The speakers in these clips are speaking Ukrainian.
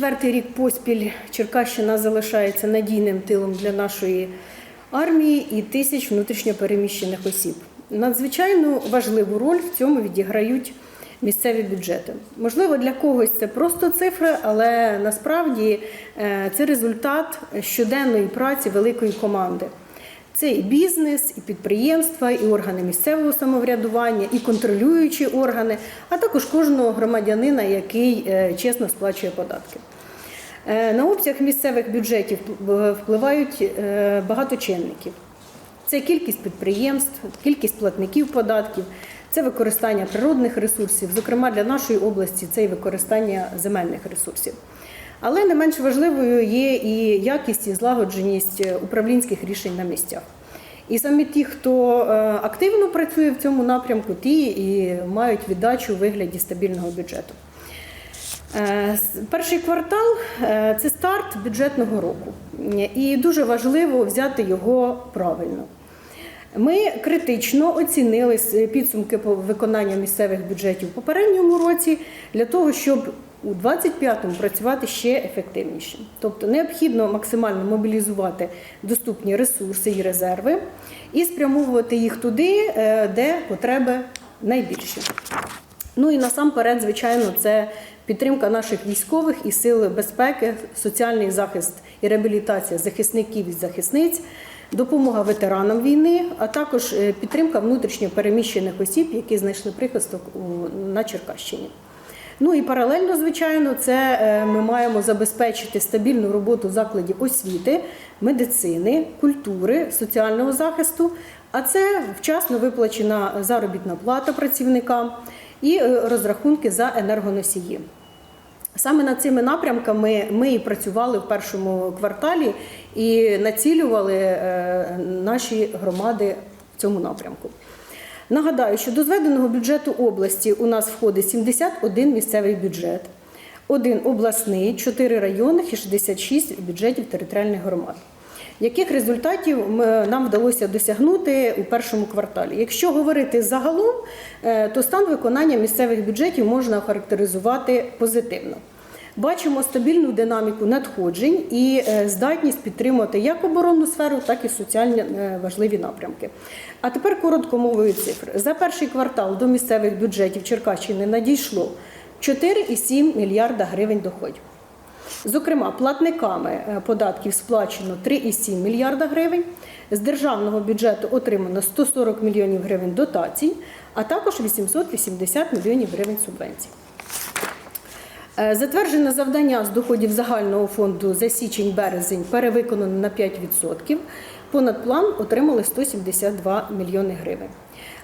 четвертий рік поспіль Черкащина залишається надійним тилом для нашої армії і тисяч внутрішньопереміщених осіб. Надзвичайно важливу роль в цьому відіграють місцеві бюджети. Можливо, для когось це просто цифри, але насправді е, це результат щоденної праці великої команди. Це і бізнес, і підприємства, і органи місцевого самоврядування, і контролюючі органи, а також кожного громадянина, який е, чесно сплачує податки. Е, На обсяг місцевих бюджетів впливають е, багато чинників. Це кількість підприємств, кількість платників податків, це використання природних ресурсів, зокрема для нашої області це і використання земельних ресурсів. Але не менш важливою є і якість і злагодженість е, управлінських рішень на місцях. І саме ті, хто е, активно працює в цьому напрямку, ті і мають віддачу у вигляді стабільного бюджету. Е, Перший квартал це старт бюджетного року, і дуже важливо взяти його правильно. Ми критично оцінили підсумки по виконанню місцевих бюджетів у попередньому році для того, щоб у 25-му працювати ще ефективніше. Тобто необхідно максимально мобілізувати доступні ресурси і резерви і спрямовувати їх туди, е, де потреби найбільші. Ну і насамперед, звичайно, це підтримка наших військових і сил безпеки, соціальний захист і реабілітація захисників і захисниць, допомога ветеранам війни, а також е, підтримка внутрішньо переміщених осіб, які знайшли прихисток на Черкащині. Ну і паралельно, звичайно, це е, ми маємо забезпечити стабільну роботу закладів освіти, медицини, культури, соціального захисту. А це вчасно виплачена заробітна плата працівникам і е, розрахунки за енергоносії. Саме над цими напрямками ми і працювали в першому кварталі і націлювали е, наші громади в цьому напрямку. Нагадаю, що до зведеного бюджету області у нас входить 71 місцевий бюджет, один обласний, 4 районних і 66 бюджетів територіальних громад. Яких результатів нам вдалося досягнути у першому кварталі? Якщо говорити загалом, е, то стан виконання місцевих бюджетів можна охарактеризувати позитивно. Бачимо стабільну динаміку надходжень і е, здатність підтримувати як оборонну сферу, так і соціально е, важливі напрямки. А тепер коротко мовою цифр. За перший квартал до місцевих бюджетів Черкащини надійшло 4,7 мільярда гривень доходів. Зокрема, платниками е, податків сплачено 3,7 мільярда гривень. З державного бюджету отримано 140 мільйонів гривень дотацій, а також 880 мільйонів гривень субвенцій. Е, Затверджене завдання з доходів загального фонду за січень-березень перевиконано на 5%. Понад план отримали 172 мільйони гривень.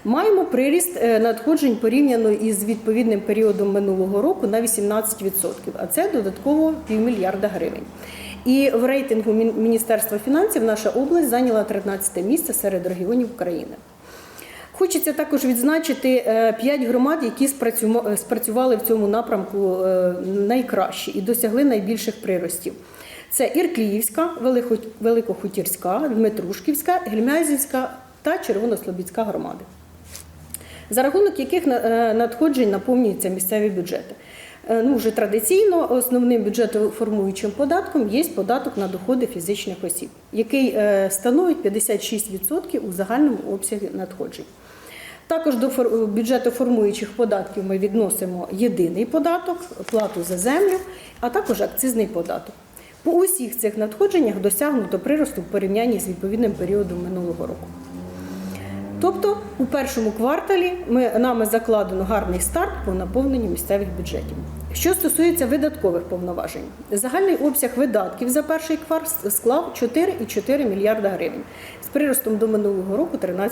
Маємо приріст е, надходжень порівняно із відповідним періодом минулого року на 18%, а це додатково півмільярда гривень. І в рейтингу Міністерства фінансів наша область зайняла 13 місце серед регіонів України. Хочеться також відзначити 5 громад, які е, спрацювали в цьому напрямку е, найкраще і досягли найбільших приростів. Це Іркліївська, Великохутірська, Дмитрушківська, Гельмязівська та Червонослобідська громади, за рахунок яких е, надходжень наповнюються місцеві бюджети. Е, Ну, вже традиційно основним бюджетоформуючим податком є податок на доходи фізичних осіб, який е, становить 56% у загальному обсязі надходжень. Також до фор- бюджетоформуючих податків ми відносимо єдиний податок, плату за землю, а також акцизний податок. По усіх цих надходженнях досягнуто приросту в порівнянні з відповідним періодом минулого року. Тобто у першому кварталі ми, нами закладено гарний старт по наповненню місцевих бюджетів. Що стосується видаткових повноважень, загальний обсяг видатків за перший квартал склав 4,4 мільярда гривень з приростом до минулого року 13%.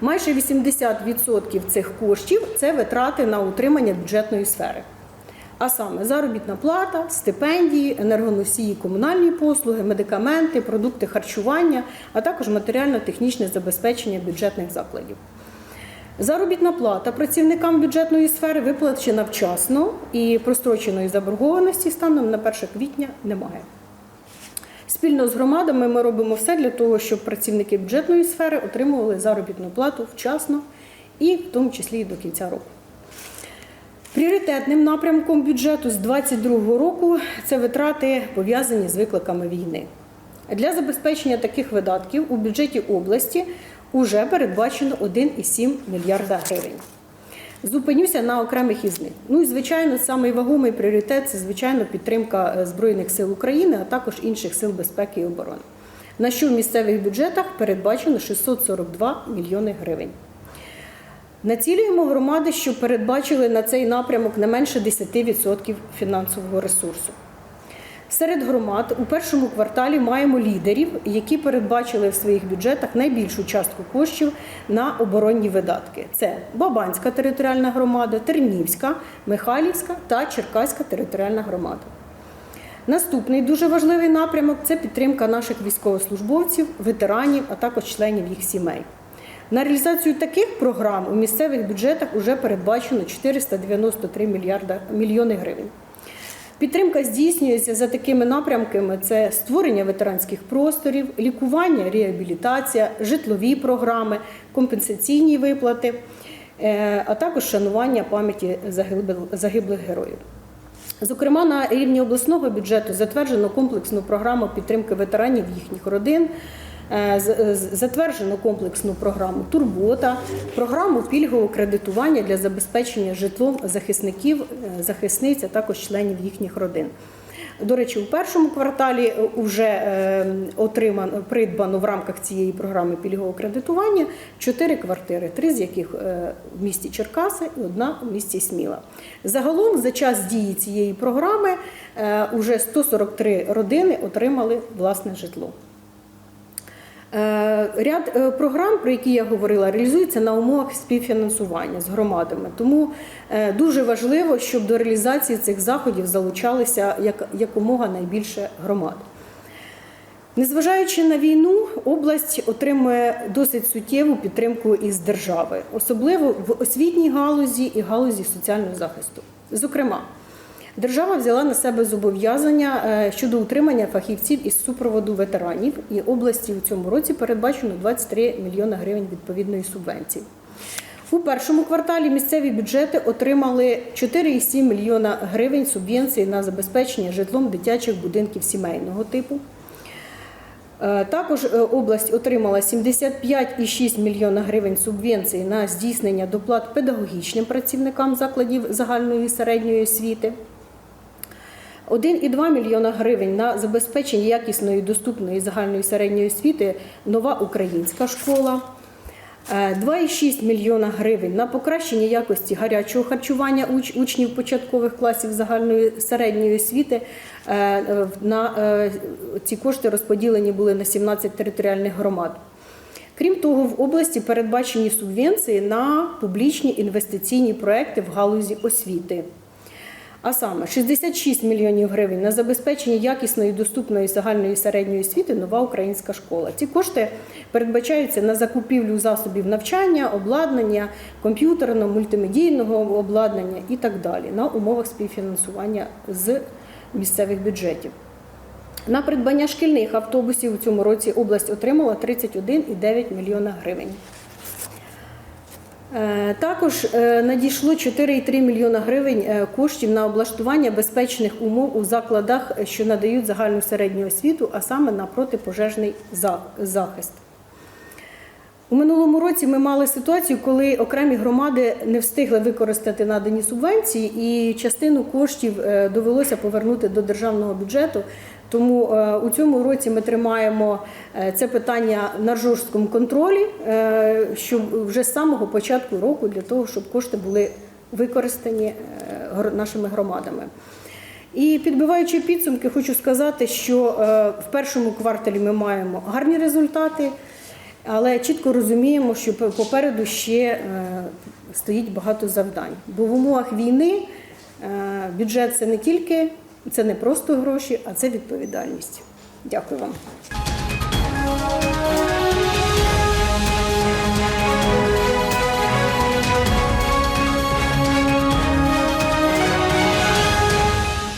Майже 80% цих коштів це витрати на утримання бюджетної сфери. А саме заробітна плата, стипендії, енергоносії, комунальні послуги, медикаменти, продукти харчування, а також матеріально-технічне забезпечення бюджетних закладів. Заробітна плата працівникам бюджетної сфери виплачена вчасно і простроченої заборгованості станом на 1 квітня немає. Спільно з громадами ми робимо все для того, щоб працівники бюджетної сфери отримували заробітну плату вчасно і в тому числі і до кінця року. Пріоритетним напрямком бюджету з 2022 року це витрати пов'язані з викликами війни. Для забезпечення таких видатків у бюджеті області вже передбачено 1,7 мільярда гривень. Зупинюся на окремих із них. Ну і звичайно, самий вагомий пріоритет це звичайно підтримка е, збройних сил України, а також інших сил безпеки і оборони. На що в місцевих бюджетах передбачено 642 мільйони гривень. Націлюємо громади, що передбачили на цей напрямок не менше 10% фінансового ресурсу. Серед громад у першому кварталі маємо лідерів, які передбачили в своїх бюджетах найбільшу частку коштів на оборонні видатки. Це Бабанська територіальна громада, Тернівська, Михайлівська та Черкаська територіальна громада. Наступний дуже важливий напрямок це підтримка наших військовослужбовців, ветеранів, а також членів їх сімей. На реалізацію таких програм у місцевих бюджетах вже передбачено 493 мільярда мільйони гривень. Підтримка здійснюється за такими напрямками: це створення ветеранських просторів, лікування, реабілітація, житлові програми, компенсаційні виплати, е, а також шанування пам'яті загиблих- загиблих героїв. Зокрема, на рівні обласного бюджету затверджено комплексну програму підтримки ветеранів їхніх родин. Е, з- Затверджено комплексну програму Турбота, програму пільгового кредитування для забезпечення житлом захисників, е, захисниць, а також членів їхніх родин. До речі, у першому кварталі вже отримано придбано в рамках цієї програми пільгового кредитування чотири квартири, три з яких е, в місті Черкаси і одна в місті Сміла. Загалом за час дії цієї програми е, уже 143 родини отримали власне житло. Е, Ряд е, програм, про які я говорила, реалізується на умовах співфінансування з громадами. Тому е, дуже важливо, щоб до реалізації цих заходів залучалися як- якомога найбільше громад. Незважаючи на війну, область отримує досить суттєву підтримку із держави, особливо в освітній галузі і галузі соціального захисту. Зокрема, держава взяла на себе зобов'язання е, щодо утримання фахівців із супроводу ветеранів, і області у цьому році передбачено 23 мільйони гривень відповідної субвенції. У першому кварталі місцеві бюджети отримали 4,7 мільйона гривень субвенції на забезпечення житлом дитячих будинків сімейного типу. Е, Також е, область отримала 75,6 мільйона гривень субвенції на здійснення доплат педагогічним працівникам закладів загальної і середньої освіти. 1,2 мільйона гривень на забезпечення якісної доступної загальної середньої освіти нова українська школа. Е, 2,6 мільйона гривень на покращення якості гарячого харчування уч- учнів початкових класів загальної середньої освіти. Е, е, На е, ці кошти розподілені були на 17 територіальних громад. Крім того, в області передбачені субвенції на публічні інвестиційні проекти в галузі освіти. А саме 66 мільйонів гривень на забезпечення якісної доступної загальної середньої освіти нова українська школа. Ці кошти передбачаються на закупівлю засобів навчання, обладнання, комп'ютерного, мультимедійного обладнання і так далі на умовах співфінансування з місцевих бюджетів. На придбання шкільних автобусів у цьому році область отримала 31,9 мільйона гривень. Е, Також е, надійшло 4,3 мільйона гривень е, коштів на облаштування безпечних умов у закладах, що надають загальну середню освіту, а саме на протипожежний захист. У минулому році ми мали ситуацію, коли окремі громади не встигли використати надані субвенції, і частину коштів довелося повернути до державного бюджету. Тому е, у цьому році ми тримаємо е, це питання на жорсткому контролі, е, щоб вже з самого початку року для того, щоб кошти були використані нашими громадами. І підбиваючи підсумки, хочу сказати, що в першому кварталі ми маємо гарні результати, але чітко розуміємо, що попереду ще стоїть багато завдань. Бо в умовах війни бюджет це не тільки це не просто гроші, а це відповідальність. Дякую вам.